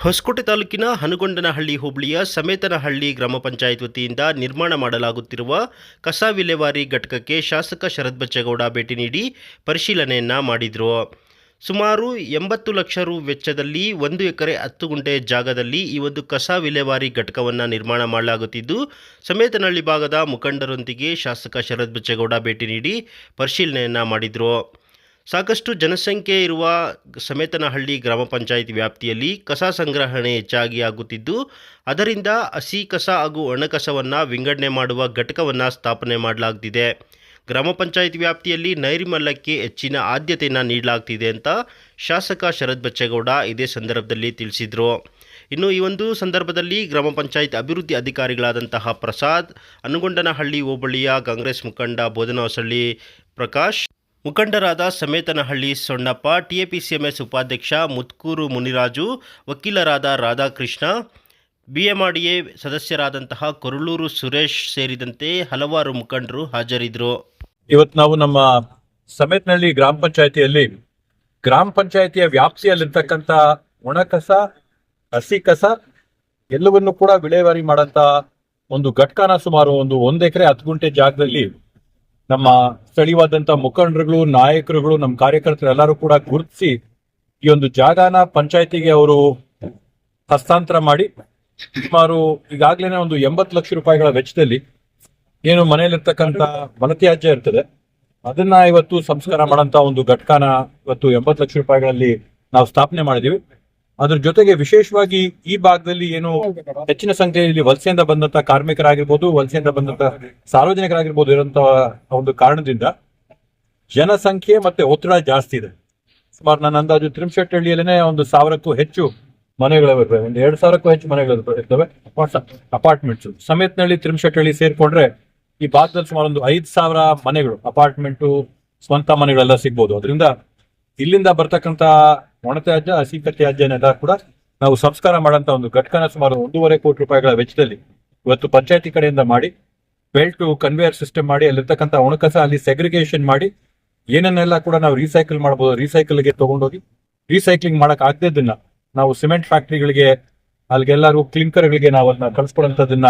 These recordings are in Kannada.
ಹೊಸಕೋಟೆ ತಾಲೂಕಿನ ಹನುಗೊಂಡನಹಳ್ಳಿ ಹೋಬಳಿಯ ಸಮೇತನಹಳ್ಳಿ ಗ್ರಾಮ ಪಂಚಾಯತ್ ವತಿಯಿಂದ ನಿರ್ಮಾಣ ಮಾಡಲಾಗುತ್ತಿರುವ ಕಸ ವಿಲೇವಾರಿ ಘಟಕಕ್ಕೆ ಶಾಸಕ ಶರತ್ ಬಚ್ಚೇಗೌಡ ಭೇಟಿ ನೀಡಿ ಪರಿಶೀಲನೆಯನ್ನ ಮಾಡಿದರು. ಸುಮಾರು ಎಂಬತ್ತು ಲಕ್ಷ ರು ವೆಚ್ಚದಲ್ಲಿ ಒಂದು ಎಕರೆ ಹತ್ತು ಗುಂಟೆ ಜಾಗದಲ್ಲಿ ಈ ಒಂದು ಕಸ ವಿಲೇವಾರಿ ಘಟಕವನ್ನು ನಿರ್ಮಾಣ ಮಾಡಲಾಗುತ್ತಿದ್ದು, ಸಮೇತನಹಳ್ಳಿ ಭಾಗದ ಮುಖಂಡರೊಂದಿಗೆ ಶಾಸಕ ಶರತ್ ಬಚ್ಚೇಗೌಡ ಭೇಟಿ ನೀಡಿ ಪರಿಶೀಲನೆಯನ್ನ ಮಾಡಿದರು. ಸಾಕಷ್ಟು ಜನಸಂಖ್ಯೆ ಇರುವ ಸಮೇತನಹಳ್ಳಿ ಗ್ರಾಮ ಪಂಚಾಯಿತಿ ವ್ಯಾಪ್ತಿಯಲ್ಲಿ ಕಸ ಸಂಗ್ರಹಣೆ ಹೆಚ್ಚಾಗಿ ಆಗುತ್ತಿದ್ದು ಅದರಿಂದ ಹಸಿ ಕಸ ಹಾಗೂ ಒಣಕಸವನ್ನು ವಿಂಗಡಣೆ ಮಾಡುವ ಘಟಕವನ್ನು ಸ್ಥಾಪನೆ ಮಾಡಲಾಗ್ತಿದೆ. ಗ್ರಾಮ ಪಂಚಾಯತ್ ವ್ಯಾಪ್ತಿಯಲ್ಲಿ ನೈರ್ಮಲ್ಯಕ್ಕೆ ಹೆಚ್ಚಿನ ಆದ್ಯತೆಯನ್ನು ನೀಡಲಾಗ್ತಿದೆ ಅಂತ ಶಾಸಕ ಶರತ್ ಬಚ್ಚೇಗೌಡ ಇದೇ ಸಂದರ್ಭದಲ್ಲಿ ತಿಳಿಸಿದರು. ಇನ್ನು ಈ ಒಂದು ಸಂದರ್ಭದಲ್ಲಿ ಗ್ರಾಮ ಪಂಚಾಯತ್ ಅಭಿವೃದ್ಧಿ ಅಧಿಕಾರಿಗಳಾದಂತಹ ಪ್ರಸಾದ್ ಅನುಗೊಂಡನಹಳ್ಳಿ ಹೋಬಳಿಯ ಕಾಂಗ್ರೆಸ್ ಮುಖಂಡ ಬೋಧನಹೊಸಳ್ಳಿ ಪ್ರಕಾಶ್ ಮುಖಂಡರಾದ ಸಮೇತನಹಳ್ಳಿ ಸೊಣ್ಣಪ್ಪ ಟಿಎಪಿಸಿಎಂಎಸ್ ಉಪಾಧ್ಯಕ್ಷ ಮುತ್ಕೂರು ಮುನಿರಾಜು, ವಕೀಲರಾದ ರಾಧಾಕೃಷ್ಣ, ಬಿಎಂಆರ್ಡಿಎ ಸದಸ್ಯರಾದಂತಹ ಕೊರಳೂರು ಸುರೇಶ್ ಸೇರಿದಂತೆ ಹಲವಾರು ಮುಖಂಡರು ಹಾಜರಿದ್ದರು. ಇವತ್ತು ನಾವು ನಮ್ಮ ಸಮೇತನಹಳ್ಳಿ ಗ್ರಾಮ ಪಂಚಾಯತಿಯಲ್ಲಿ ಗ್ರಾಮ ಪಂಚಾಯತಿಯ ವ್ಯಾಪ್ತಿಯಲ್ಲಿರ್ತಕ್ಕಂಥ ಒಣಕಸ, ಹಸಿ ಕಸ ಎಲ್ಲವನ್ನು ಕೂಡ ವಿಲೇವಾರಿ ಮಾಡಂತ ಒಂದು ಘಟಕನ ಸುಮಾರು ಒಂದು ಒಂದು ಎಕರೆ ಹತ್ತು ಗುಂಟೆ ಜಾಗದಲ್ಲಿ ನಮ್ಮ ಸ್ಥಳೀಯವಾದಂತ ಮುಖಂಡರುಗಳು, ನಾಯಕರುಗಳು, ನಮ್ಮ ಕಾರ್ಯಕರ್ತರು ಎಲ್ಲರೂ ಕೂಡ ಗುರುತಿಸಿ ಈ ಒಂದು ಜಾಗನ ಪಂಚಾಯತಿಗೆ ಅವರು ಹಸ್ತಾಂತರ ಮಾಡಿ, ಸುಮಾರು ಈಗಾಗಲೇ ಒಂದು ಎಂಬತ್ತು ಲಕ್ಷ ರೂಪಾಯಿಗಳ ವೆಚ್ಚದಲ್ಲಿ ಏನು ಮನೆಯಲ್ಲಿರ್ತಕ್ಕಂಥ ಮಲತ್ಯಾಜ್ಯ ಇರ್ತದೆ. ಅದನ್ನ ಇವತ್ತು ಸಂಸ್ಕಾರ ಮಾಡಂತ ಒಂದು ಘಟಕನ ಇವತ್ತು ಎಂಬತ್ತು ಲಕ್ಷ ರೂಪಾಯಿಗಳಲ್ಲಿ ನಾವು ಸ್ಥಾಪನೆ ಮಾಡಿದೀವಿ ಅದ್ರ ಜೊತೆಗೆ ವಿಶೇಷವಾಗಿ ಈ ಭಾಗದಲ್ಲಿ ಏನು ಹೆಚ್ಚಿನ ಸಂಖ್ಯೆಯಲ್ಲಿ ವಲಸೆಯಿಂದ ಬಂದಂತ ಕಾರ್ಮಿಕರಾಗಿರ್ಬೋದು ವಲಸೆಯಿಂದ ಬಂದಂತ ಸಾರ್ವಜನಿಕರಾಗಿರ್ಬೋದು ಇರುವಂತ ಒಂದು ಕಾರಣದಿಂದ ಜನಸಂಖ್ಯೆ ಮತ್ತೆ ಒತ್ತಡ ಜಾಸ್ತಿ ಇದೆ. ಸುಮಾರು ನನ್ನ ಅಂದಾಜು ತ್ರಿಮಶೆಟ್ಟಹಳ್ಳಿಯಲ್ಲೇ ಒಂದು ಸಾವಿರಕ್ಕೂ ಹೆಚ್ಚು ಮನೆಗಳಿವೆ ಒಂದು ಎರಡು ಸಾವಿರಕ್ಕೂ ಹೆಚ್ಚು ಮನೆಗಳು ಇರ್ತವೆ. ಅಪಾರ್ಟ್ಮೆಂಟ್ಸ್. ಸಮೇತನಹಳ್ಳಿ ತ್ರಿಮಶೆಟ್ಟಹಳ್ಳಿ ಸೇರ್ಕೊಂಡ್ರೆ ಈ ಭಾಗದಲ್ಲಿ ಸುಮಾರು ಒಂದು ಐದ್ ಸಾವಿರ ಮನೆಗಳು ಅಪಾರ್ಟ್ಮೆಂಟು ಸ್ವಂತ ಮನೆಗಳೆಲ್ಲ ಸಿಗ್ಬೋದು. ಅದರಿಂದ ಇಲ್ಲಿಂದ ಬರ್ತಕ್ಕಂತ ಒಣತ್ಯಾಜ್ಯ ಹಸಿ ತ್ಯಾಜ್ಯನೆಲ್ಲ ಕೂಡ ನಾವು ಸಂಸ್ಕಾರ ಮಾಡಂತ ಒಂದು ಘಟಕನ ಸುಮಾರು ಒಂದೂವರೆ ಕೋಟಿ ರೂಪಾಯಿಗಳ ವೆಚ್ಚದಲ್ಲಿ ಇವತ್ತು ಪಂಚಾಯತಿ ಕಡೆಯಿಂದ ಮಾಡಿ, ಬೆಲ್ಟ್ ಕನ್ವೇಯರ್ ಸಿಸ್ಟಮ್ ಮಾಡಿ, ಅಲ್ಲಿರ್ತಕ್ಕಂಥ ಒಣಕಸ ಅಲ್ಲಿ ಸೆಗ್ರಿಗೇಷನ್ ಮಾಡಿ, ಏನನ್ನೆಲ್ಲ ಕೂಡ ನಾವು ರೀಸೈಕಲ್ ಮಾಡಬಹುದು ರೀಸೈಕಲ್ಗೆ ತಗೊಂಡೋಗಿ ರೀಸೈಕ್ಲಿಂಗ್ ಮಾಡಕ್ ಆಗದಿದ್ದನ್ನ ನಾವು ಸಿಮೆಂಟ್ ಫ್ಯಾಕ್ಟರಿಗಳಿಗೆ ಅಲ್ಲಿಗೆಲ್ಲರೂ ಕ್ಲಿಂಕರ್ಗಳಿಗೆ ನಾವು ಅದನ್ನ ಕಳ್ಸ್ಕೊಡಂತದನ್ನ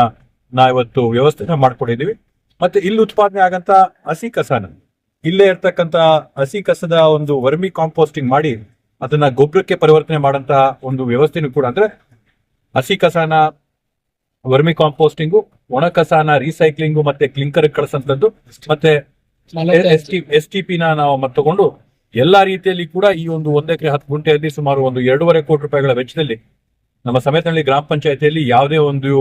ನಾವು ಇವತ್ತು ವ್ಯವಸ್ಥೆನ ಮಾಡ್ಕೊಂಡಿದ್ದೀವಿ. ಮತ್ತೆ ಇಲ್ಲಿ ಉತ್ಪಾದನೆ ಆಗಂತ ಹಸಿ ಕಸನ, ಇಲ್ಲೇ ಇರ್ತಕ್ಕಂತ ಹಸಿ ಕಸದ ಒಂದು ವರ್ಮಿ ಕಾಂಪೋಸ್ಟಿಂಗ್ ಮಾಡಿ ಅದನ್ನ ಗೊಬ್ಬರಕ್ಕೆ ಪರಿವರ್ತನೆ ಮಾಡಂತಹ ಒಂದು ವ್ಯವಸ್ಥೆನೂ ಕೂಡ ಅಂದ್ರೆ ಹಸಿ ಕಸಾನ ವರ್ಮಿ ಕಾಂಪೋಸ್ಟಿಂಗು ಒಣ ಕಸಾನ ರೀಸೈಕ್ಲಿಂಗ್ ಮತ್ತೆ ಕ್ಲಿಂಕರ್ ಕಳಿಸಂತದ್ದು ಮತ್ತೆ ಎಸ್ ಟಿ ಎಸ್ ಟಿ ಪಿನ ನಾವು ಮತ್ತೆ ತಗೊಂಡು ಎಲ್ಲಾ ರೀತಿಯಲ್ಲಿ ಕೂಡ ಈ ಒಂದು ಒಂದ್ ಎಕರೆ ಹತ್ತು ಗುಂಟೆಯಲ್ಲಿ ಸುಮಾರು ಒಂದು ಎರಡೂವರೆ ಕೋಟಿ ರೂಪಾಯಿಗಳ ವೆಚ್ಚದಲ್ಲಿ ನಮ್ಮ ಸಮೇತನಹಳ್ಳಿ ಗ್ರಾಮ ಪಂಚಾಯತಿಯಲ್ಲಿ ಯಾವುದೇ ಒಂದು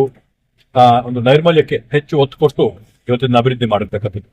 ಒಂದು ನೈರ್ಮಲ್ಯಕ್ಕೆ ಹೆಚ್ಚು ಒತ್ತು ಕೊಟ್ಟು ಇವತ್ತಿನ ಅಭಿವೃದ್ಧಿ ಮಾಡಿರ್ತಕ್ಕಂಥದ್ದು.